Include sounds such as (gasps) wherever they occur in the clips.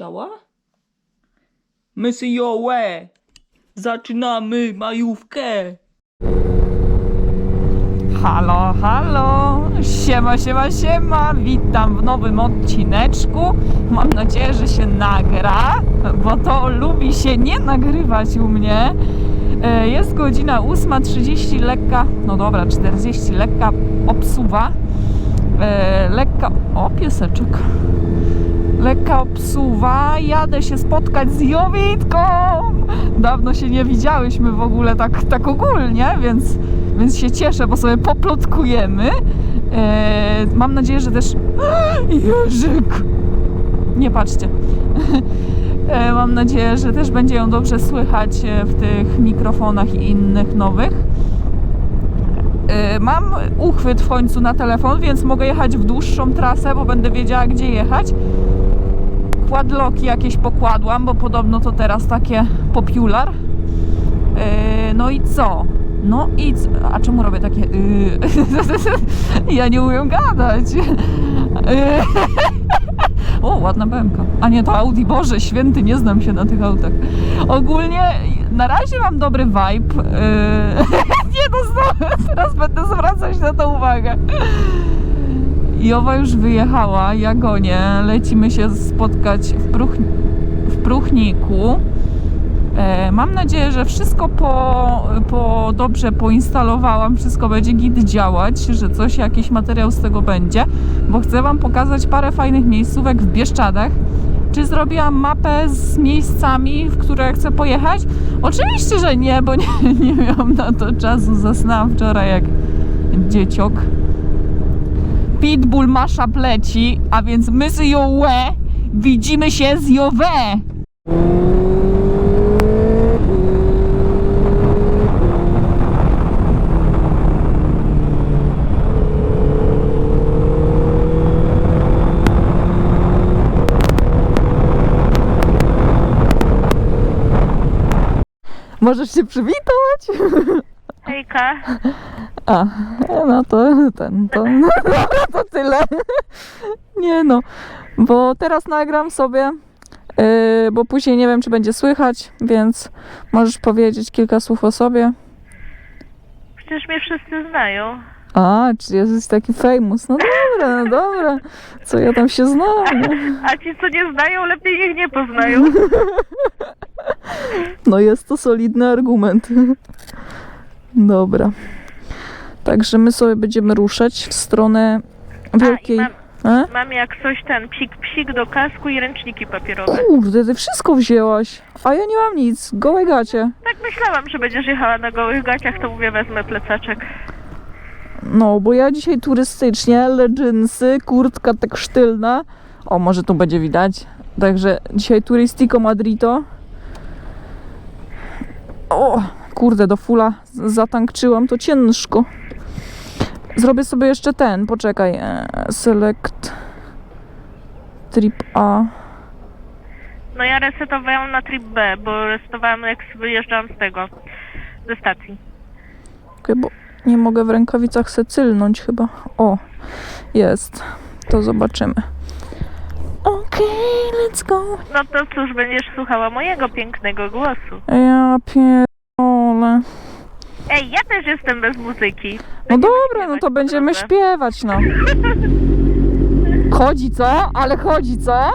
Działa? Mysjołe! Zaczynamy majówkę! Halo, halo! Siema, siema, siema! Witam w nowym odcineczku. Mam nadzieję, że się nagra, bo to lubi się nie nagrywać u mnie. E, Jest godzina 8.30, lekka, no dobra, 40, lekka obsuwa. E, Lekka, o pieseczek. Lekka obsuwa, jadę się spotkać z Jowitką! Dawno się nie widziałyśmy w ogóle tak, tak ogólnie, więc, więc się cieszę, bo sobie poplotkujemy. E, mam nadzieję, że też... (gasps) Jerzyk! Nie patrzcie. (laughs) E, mam nadzieję, że też będzie ją dobrze słychać e, w tych mikrofonach i innych nowych. E, Mam uchwyt w końcu na telefon, więc mogę jechać w dłuższą trasę, bo będę wiedziała, gdzie jechać kładloki jakieś pokładłam, bo podobno to teraz takie popular. Yy, no i co? No i co? A czemu robię takie yy? (laughs) Ja nie umiem gadać. Yy. (laughs) O, ładna BMK. A nie, to Audi, Boże, święty, nie znam się na tych autach. Ogólnie na razie mam dobry vibe. Yy. (laughs) Nie, no znowu, teraz będę zwracać na to uwagę. Jowa już wyjechała, ja gonię. Lecimy się spotkać w, Pruch... w Pruchniku. E, mam nadzieję, że wszystko po, po dobrze poinstalowałam, wszystko będzie git działać, że coś, jakiś materiał z tego będzie, bo chcę Wam pokazać parę fajnych miejscówek w Bieszczadach. Czy zrobiłam mapę z miejscami, w które chcę pojechać? Oczywiście, że nie, bo (laughs) nie, nie miałam na to czasu. Zasnęłam wczoraj jak dzieciok. Pitbull masza pleci, a więc my z Jołe widzimy się z Jowe. Możesz się przywitać? Hejka. A, no to ten, to, (laughs) to tyle. Nie no, bo teraz nagram sobie, yy, bo później nie wiem, czy będzie słychać, więc możesz powiedzieć kilka słów o sobie. Przecież mnie wszyscy znają. A, czy jesteś taki famous? No dobra, no dobra. Co ja tam się znam? A ci, co nie znają, lepiej ich nie poznają. No jest to solidny argument. Dobra. Także my sobie będziemy ruszać w stronę wielkiej... mam, E? mam jak coś ten psik psik do kasku i ręczniki papierowe. Kurde, ty wszystko wzięłaś, a ja nie mam nic, gołe gacie. Tak myślałam, że będziesz jechała na gołych gaciach, to mówię, wezmę plecaczek. No, bo ja dzisiaj turystycznie, leginsy, kurtka tak sztylna. O, może tu będzie widać. Także dzisiaj turistico Madrito. O, kurde, do fula zatankczyłam, to ciężko. Zrobię sobie jeszcze ten, poczekaj. e, Select Trip A. No ja resetowałam na trip B, bo resetowałam jak wyjeżdżałam z tego, ze stacji. Okej, bo nie mogę w rękawicach se cylnąć chyba. O, jest. To zobaczymy. Okej, let's go. No to cóż, będziesz słuchała mojego pięknego głosu. Ja pierdolę. Ej, ja też jestem bez muzyki. No dobra, no to będziemy śpiewać, no. Chodzi co? Ale chodzi co?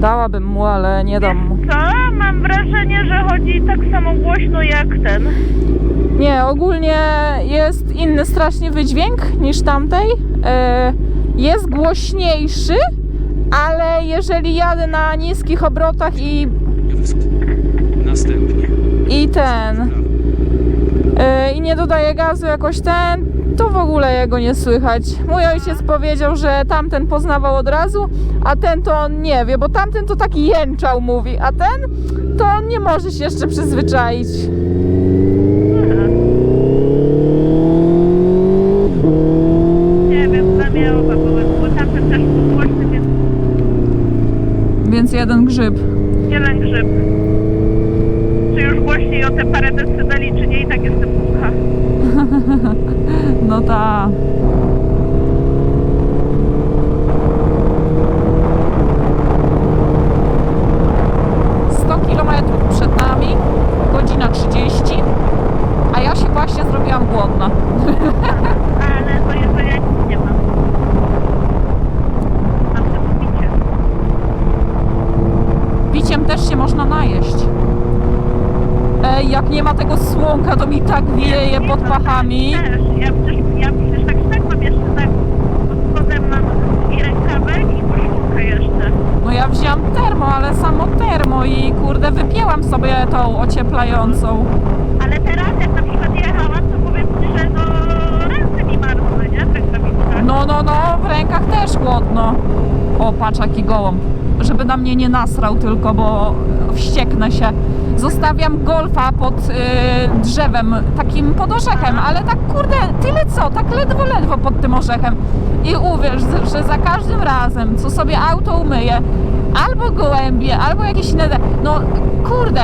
Dałabym mu, ale nie dam mu. Co? Mam wrażenie, że chodzi tak samo głośno jak ten. Nie, ogólnie jest inny strasznie wydźwięk niż tamtej. E, jest głośniejszy, ale jeżeli jadę na niskich obrotach i, Następnie. I ten e, i nie dodaję gazu jakoś ten, to w ogóle jego nie słychać. Mój ojciec powiedział, że tamten poznawał od razu, a ten to on nie wie, bo tamten to taki jęczał mówi, a ten to on nie może się jeszcze przyzwyczaić. Nie wiem, bo tamten też był głośny, więc Więc jeden grzyb. jeden grzyb. Czy już głośniej o te parę decybeli, czy nie i tak jestem głucha. (laughs) No ta. słonkiem też się można najeść. Ej, jak nie ma tego słonka, to mi tak wieje pod pachami. Też, ja przecież, ja przecież tak tak mam jeszcze tak pod spodem mam i rękawek i koszulkę jeszcze. No ja wziąłam termo, ale samo termo i kurde wypięłam sobie tą ocieplającą. Ale teraz jak na przykład jechałam, to powiem ci, że no ręce mi marzły, nie? W rękawiczkach. No, no, no, w rękach też chłodno. O, patrz jaki gołąb. Żeby na mnie nie nasrał tylko, bo wścieknę się. Zostawiam golfa pod y, drzewem, takim pod orzechem, ale tak kurde, tyle co, tak ledwo, ledwo pod tym orzechem. I uwierz, że za każdym razem, co sobie auto umyję, albo gołębie, albo jakieś inne, no kurde,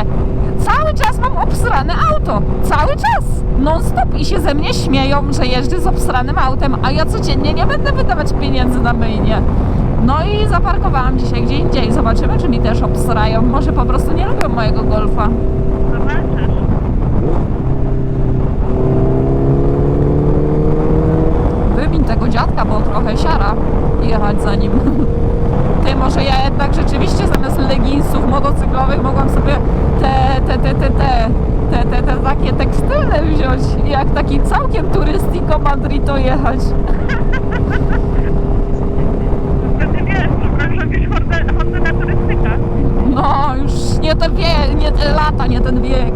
cały czas mam obsrane auto, cały czas, non stop i się ze mnie śmieją, że jeżdżę z obsranym autem, a ja codziennie nie będę wydawać pieniędzy na myjnie. No i zaparkowałam dzisiaj gdzie indziej, zobaczymy czy mi też obsrają, może po prostu nie lubią mojego golfa. Zobaczysz. Wymiń tego dziadka, bo trochę siara jechać za nim. (laughs) Ty, może ja jednak rzeczywiście zamiast leginsów motocyklowych mogłam sobie te, te, te, te, te, te, te, te takie tekstylne wziąć i jak taki całkiem turystico Madrito jechać. (laughs) Wtedy wiesz, możesz robić na turystyka. No, już nie te wie, nie te lata, nie ten wiek.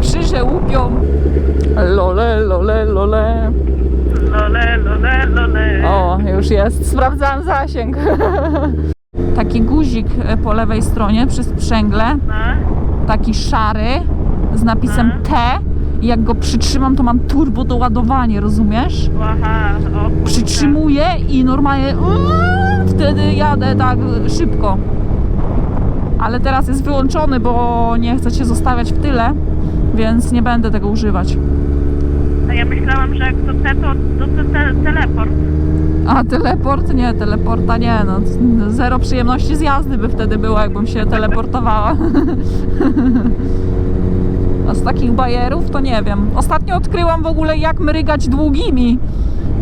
Krzyże łupią. Lole, lole, lole. Lole, lole, lole. O, już jest. Sprawdzałam zasięg. (laughs) Taki guzik e, po lewej stronie przy sprzęgle, No. taki szary z napisem T. I jak go przytrzymam, to mam turbo doładowanie, rozumiesz? Aha, o kurczę. Przytrzymuję i normalnie mm, wtedy jadę tak szybko. Ale teraz jest wyłączony, bo nie chcę cię zostawiać w tyle, więc nie będę tego używać. A ja myślałam, że jak to te, to, to, to te, teleport. A teleport? Nie, teleporta nie. No, zero przyjemności z jazdy by wtedy było, jakbym się teleportowała. (laughs) A z takich bajerów to nie wiem. Ostatnio odkryłam w ogóle, jak mrygać długimi,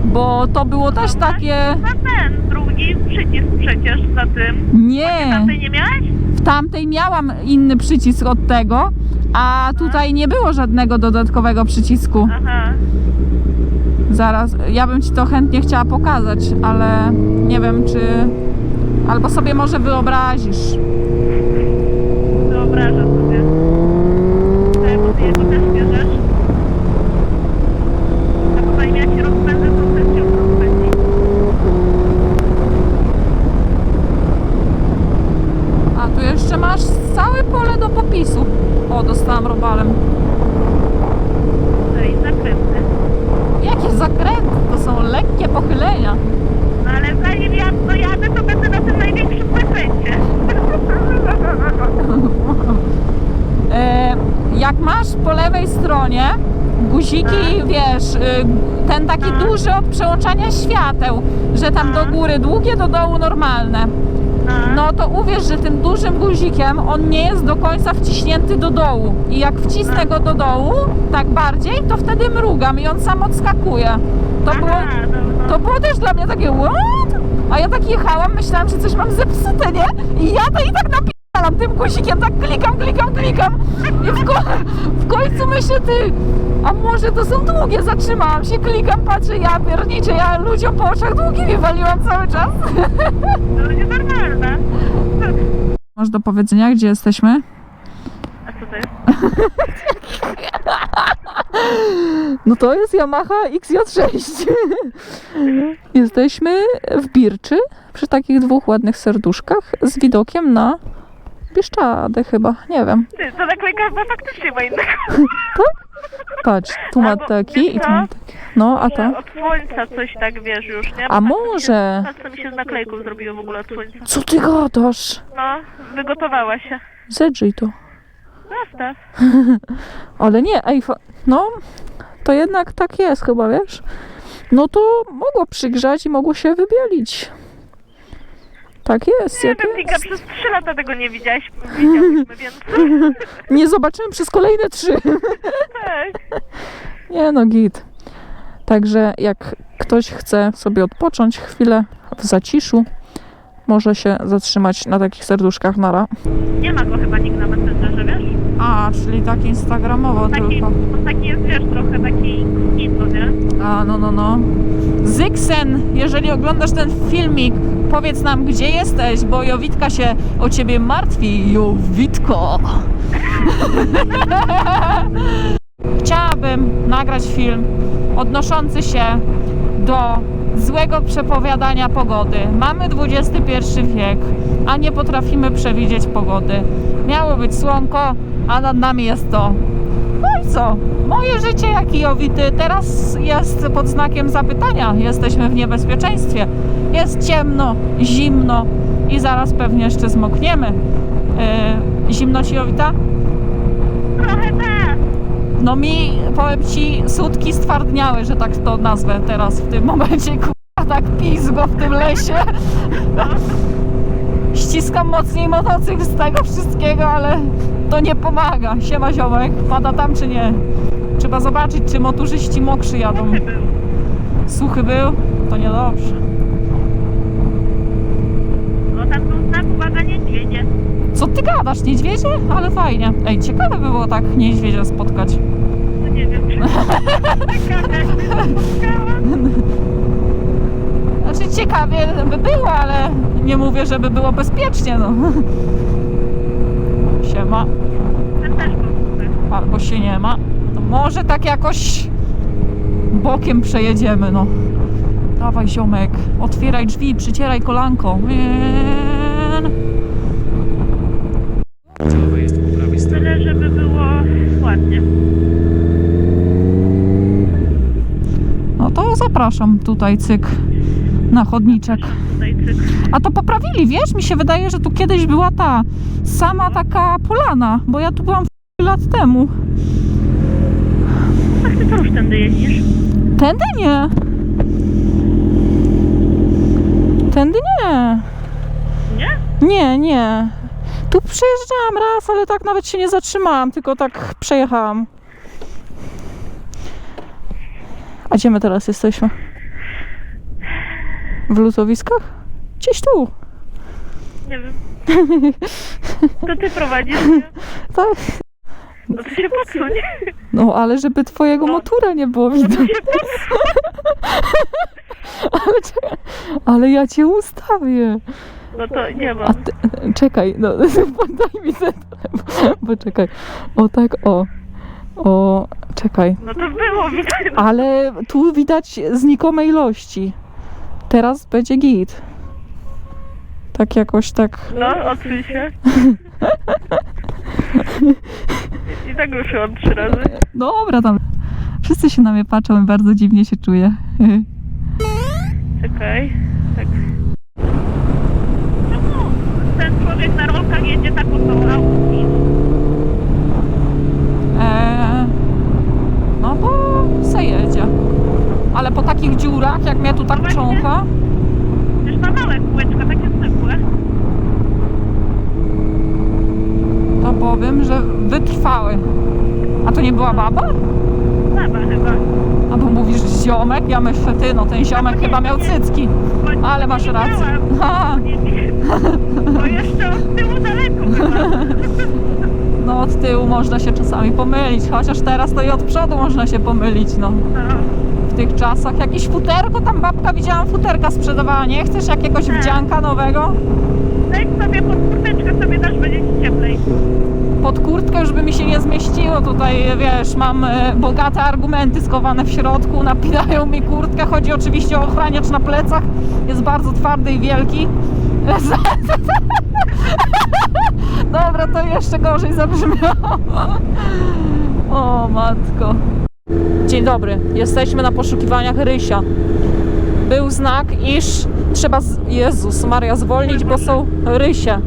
bo to było też takie. Na ten drugi przycisk przecież za tym. Nie! Tamtej nie miałeś? W tamtej miałam inny przycisk od tego, a tutaj nie było żadnego dodatkowego przycisku. Aha. Zaraz, ja bym ci to chętnie chciała pokazać, ale nie wiem czy. Albo sobie może wyobrazisz. Wyobrażę A tu jeszcze masz całe pole do popisu. O, dostałam robalem. No i zakręty. Jakie zakręty? To są lekkie pochylenia. No ale zanim ja dojadę, to będę na tym największym zakręcie. E, jak masz po lewej stronie guziki, wiesz, y, ten taki No. duży od przełączania świateł, że tam do góry długie, do dołu normalne. No. To uwierz, że tym dużym guzikiem on nie jest do końca wciśnięty do dołu. I jak wcisnę go do dołu, tak bardziej, to wtedy mrugam i on sam odskakuje. To było, to było też dla mnie takie what? A ja tak jechałam, myślałam, że coś mam zepsute, nie? I jadę i tak napierdalam tym guzikiem, tak klikam, klikam, klikam. I w, ko- w końcu myślę, ty, a może to są długie? Zatrzymałam się, klikam, patrzę, ja pierniczę, ja ludziom po oczach długimi waliłam cały czas. To nienormalne. Masz do powiedzenia, gdzie jesteśmy? A co to jest? No to jest Yamaha XJ6. Jesteśmy w Birczy, przy takich dwóch ładnych serduszkach, z widokiem na Bieszczadę chyba, nie wiem. Ty, to naklejka chyba faktycznie ma innego. (laughs) Patrz, tu ma Albo, taki i tu co? ma taki. No, a to? Od słońca coś tak wiesz już, nie? A tak może? Patrz co mi się z naklejką zrobiło w ogóle od słońca. Co ty gadasz? No, wygotowała się. Zedrzyj to. Zostaw. (laughs) Ale nie, ej, fa- no, to jednak tak jest chyba, wiesz? No to mogło przygrzać i mogło się wybielić. Tak jest, Nie jak wiem, Tika, jest. przez 3 lata tego nie widziałaś, widziałyśmy, więc (laughs) Nie zobaczymy przez kolejne trzy. tak. Nie no, git. Także jak ktoś chce sobie odpocząć chwilę w zaciszu, może się zatrzymać na takich serduszkach nara. Nie ma go chyba nikt na Messengerze, wiesz? Czyli tak instagramowo Taki, tylko. on taki jest, wiesz, trochę taki inno, nie? A, no, no, no. Zyksen, jeżeli oglądasz ten filmik, powiedz nam, gdzie jesteś, bo Jowitka się o ciebie martwi. Jowitko! (laughs) Chciałabym nagrać film odnoszący się do złego przepowiadania pogody. Mamy XXI wiek, a nie potrafimy przewidzieć pogody. Miało być słonko, a nad nami jest to. No i co? Moje życie jak i Jowity teraz jest pod znakiem zapytania. Jesteśmy w niebezpieczeństwie. Jest ciemno, zimno i zaraz pewnie jeszcze zmokniemy. Yy, zimno ci Jowita? Trochę tak. No mi, powiem ci, sutki stwardniały, że tak to nazwę teraz w tym momencie, (laughs) kurwa, tak pizgo w tym lesie. (laughs) Ściskam mocniej motocykl z tego wszystkiego, ale to nie pomaga. Siema ziomek, pada tam czy nie? Trzeba zobaczyć, czy motorzyści mokrzy jadą. Suchy był? To niedobrze. No tam był znak, uwaga, niedźwiedzie. Co ty gadasz, niedźwiedzie? Ale fajnie. Ej, ciekawe by było tak niedźwiedzia spotkać. No nie wiem, czy... Jakby spotkała. Znaczy ciekawie by było, ale nie mówię, żeby było bezpiecznie, no. (laughs) Był super. Albo się nie ma. To może tak jakoś bokiem przejedziemy, no. Dawaj ziomek, otwieraj drzwi, przycieraj prawej stronie. Tyle, żeby było ładnie. No to zapraszam tutaj, cyk, na chodniczek. A to poprawili, wiesz? Mi się wydaje, że tu kiedyś była ta sama taka polana, bo ja tu byłam lat temu. Ach, ty to już tędy jeździsz. Tędy nie. Tędy nie. Nie? Nie, nie. Tu przejeżdżałam raz, ale tak nawet się nie zatrzymałam, tylko tak przejechałam. A gdzie my teraz jesteśmy? W luzowiskach? Gdzieś tu. Nie wiem. (laughs) To ty prowadzisz, nie? Tak. No to się podsuń. No, ale żeby twojego No. motura nie było widać. To się. (laughs) Ale, czekaj, ale ja cię ustawię. No to nie A mam. ty, czekaj, no (laughs) podaj mi ten telefon. Poczekaj. O tak, o. O, czekaj. No to było widać. Ale tu widać znikome ilości. Teraz będzie git. Tak jakoś tak. No, się. I tak ruszyłam trzy razy. Dobra, tam. Wszyscy się na mnie patrzą i bardzo dziwnie się czuję. Czekaj. Tak. Czemu ten człowiek na rolkach jedzie tak około autki? Eee, no bo se jedzie. Ale po takich dziurach, jak mnie tu tak Właśnie. czącha. Przecież ma małe kółeczka, takie zwykłe. to powiem, że wytrwały. A to nie była baba? Baba chyba. A bo mówisz ziomek, ja myślę ty, no ten ziomek chyba miał cycki. Bo Ale masz rację. (laughs) Bo jeszcze od tyłu daleko no od tyłu można się czasami pomylić, chociaż teraz to i od przodu można się pomylić, no. No. Tych czasach jakieś futerko, tam babka widziałam futerka sprzedawała, nie chcesz jakiegoś Tak. wdzianka nowego? Wejdź sobie pod kurteczkę, sobie dasz, będzie ci cieplej. Pod kurtkę już by mi się nie zmieściło, tutaj wiesz, mam e, bogate argumenty skowane w środku, napinają mi kurtkę, chodzi oczywiście o ochraniacz na plecach, jest bardzo twardy i wielki. (laughs) Dobra, to jeszcze gorzej zabrzmiało. O matko. Dzień dobry, jesteśmy na poszukiwaniach Rysia. Był znak, iż trzeba, z... Jezus Maria, zwolnić, bo są Rysie.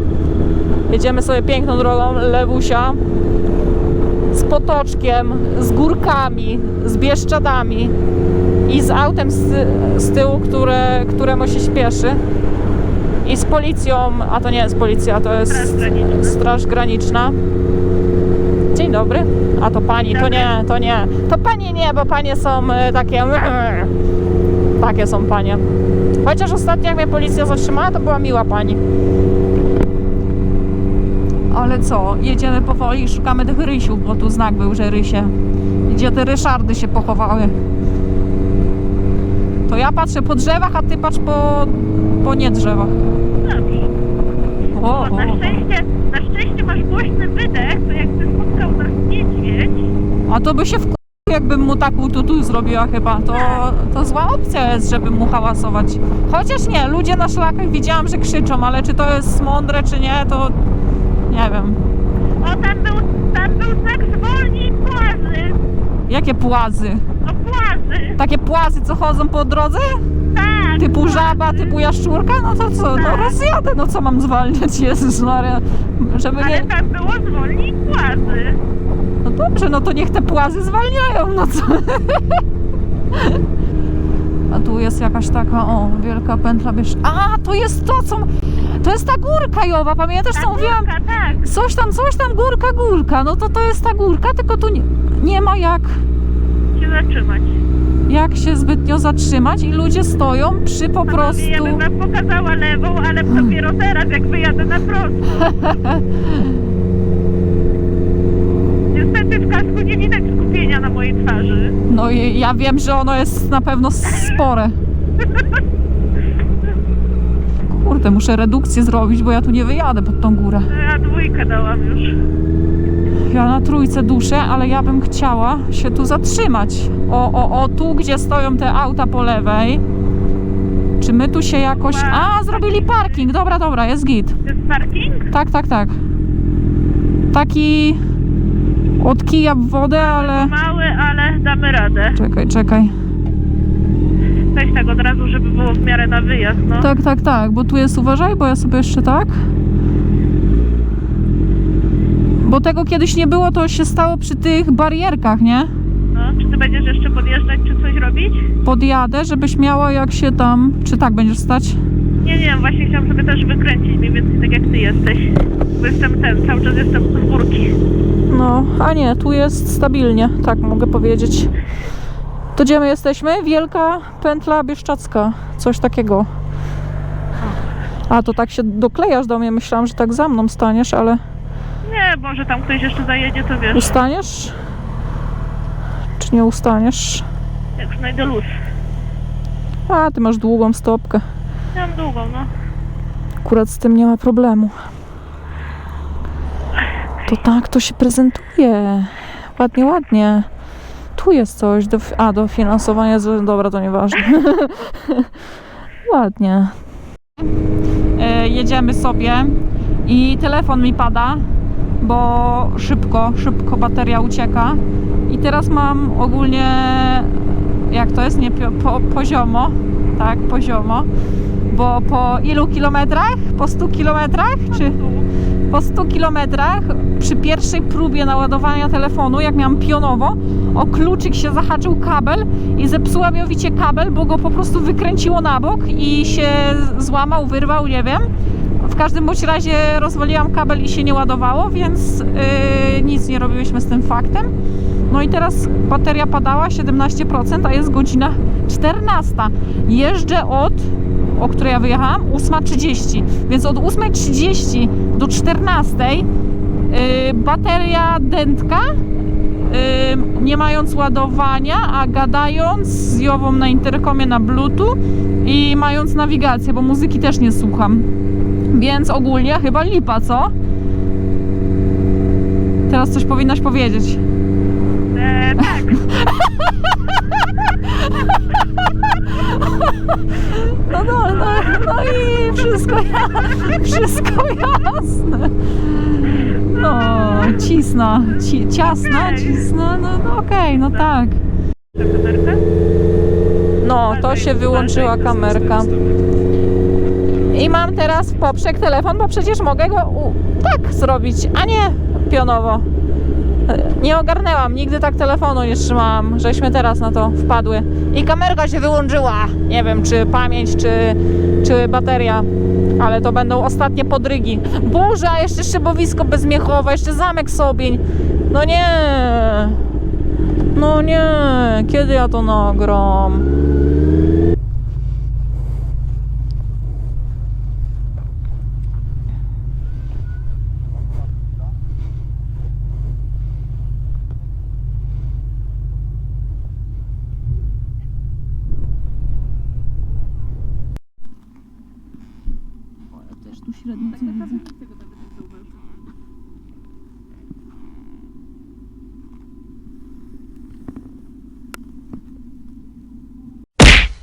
Jedziemy sobie piękną drogą Lewusia z potoczkiem, z górkami, z bieszczadami i z autem z, z tyłu, które, któremu się śpieszy i z policją, a to nie jest policja, to jest Straż graniczna. straż graniczna. Dzień dobry. A to pani, to nie, to nie. To panie nie, bo panie są e, takie. Takie są panie. Chociaż ostatnio jak mnie policja zatrzymała, to była miła pani. Ale co, jedziemy powoli i szukamy tych rysiów, bo tu znak był, że rysie. Gdzie te ryszardy się pochowały. To ja patrzę po drzewach, a ty patrz po, po nie drzewach. Dobrze. O, Bo na o. szczęście, na szczęście masz głośny wydech, to A to by się w jakbym mu taką tutu zrobiła chyba, to, to zła opcja jest, żeby mu hałasować. Chociaż nie, ludzie na szlakach widziałam, że krzyczą, ale czy to jest mądre, czy nie, to nie wiem. o tam był, tam był znak zwolnij płazy. Jakie płazy? No płazy. Takie płazy, co chodzą po drodze? Tak. Typu żaba, typu jaszczurka? No to co, no Tak. rozjadę, no co mam zwalniać, (laughs) Jezus Maria, żeby Ale nie... tam było zwolnij płazy. Dobrze, no to niech te płazy zwalniają, no co? A tu jest jakaś taka, o, wielka pętla, wiesz... A, to jest to, co... To jest ta górka Jowa, pamiętasz, co mówiłam? górka, tak. Coś tam, coś tam, górka, górka. No to to jest ta górka, tylko tu nie, nie ma jak, Się zatrzymać. jak się zbytnio zatrzymać i ludzie stoją przy po prostu... Ja bym wam pokazała lewą, ale dopiero teraz, jak wyjadę na prosto. (laughs) Niestety w kasku nie widać skupienia na mojej twarzy. No i ja wiem, że ono jest na pewno spore. Kurde, muszę redukcję zrobić, bo ja tu nie wyjadę pod tą górę. To Ja dwójkę dałam już. Ja na trójce duszę, ale ja bym chciała się tu zatrzymać. O, o, o, tu gdzie stoją te auta po lewej. Czy my tu się jakoś... A, zrobili parking. Dobra, dobra, jest git. To jest parking? Tak, tak, tak. Taki od kija w wodę, ale... Mały, ale damy radę. Czekaj, czekaj. Weź tak od razu, żeby było w miarę na wyjazd, no. Tak, tak, tak, bo tu jest, uważaj, bo ja sobie jeszcze tak. Bo tego kiedyś nie było, to się stało przy tych barierkach, nie? no. Czy ty będziesz jeszcze podjeżdżać, czy coś robić? Podjadę, żebyś miała jak się tam... Czy tak będziesz stać? Nie, nie, właśnie chciałam sobie też wykręcić mniej więcej tak jak ty jesteś. Bo jestem ten, cały czas jestem z górki. No, a nie, tu jest stabilnie, tak mogę powiedzieć. To gdzie my jesteśmy? Wielka pętla bieszczacka, coś takiego. A, to tak się doklejasz do mnie, myślałam, że tak za mną staniesz, ale Nie, może tam ktoś jeszcze zajedzie, to wiesz, ustaniesz? Czy nie ustaniesz? jak znajdę luz. A, ty masz długą stopkę. Długą, no. Akurat z tym nie ma problemu. To tak to się prezentuje. Ładnie, ładnie. Tu jest coś. Do, a, do finansowania. z- Dobra, to nieważne. (laughs) ładnie. E, jedziemy sobie i telefon mi pada, bo szybko, szybko bateria ucieka. I teraz mam ogólnie, jak to jest, nie po, poziomo, tak, poziomo, bo po ilu kilometrach? Po 100 kilometrach? Czy po 100 kilometrach przy pierwszej próbie naładowania telefonu, jak miałam pionowo, o kluczyk się zahaczył kabel i zepsuła mianowicie kabel, bo go po prostu wykręciło na bok i się złamał, wyrwał, nie wiem. W każdym bądź razie rozwaliłam kabel i się nie ładowało, więc yy, nic nie robiłyśmy z tym faktem. No i teraz bateria padała 17%, a jest godzina 14. Jeżdżę od, o której ja wyjechałam, 8.30. Więc od 8.30 do 14.00 yy, bateria dętka, yy, nie mając ładowania, a gadając z Jową na interkomie na bluetooth i mając nawigację, bo muzyki też nie słucham. Więc ogólnie chyba lipa, co? Teraz coś powinnaś powiedzieć. No, no, no, no i wszystko, ja, wszystko jasne. No, cisna, ci, ciasna, cisna, no, no okej, no tak. No, to się wyłączyła kamerka. I mam teraz w poprzek telefon, bo przecież mogę go u, tak zrobić, a nie pionowo. Nie ogarnęłam, nigdy tak telefonu nie trzymałam, żeśmy teraz na to wpadły. I kamerka się wyłączyła. Nie wiem, czy pamięć, czy, czy bateria, ale to będą ostatnie podrygi. Boże, a jeszcze szybowisko bezmiechowe, jeszcze zamek Sobień. No nie. No nie, kiedy ja to nagram?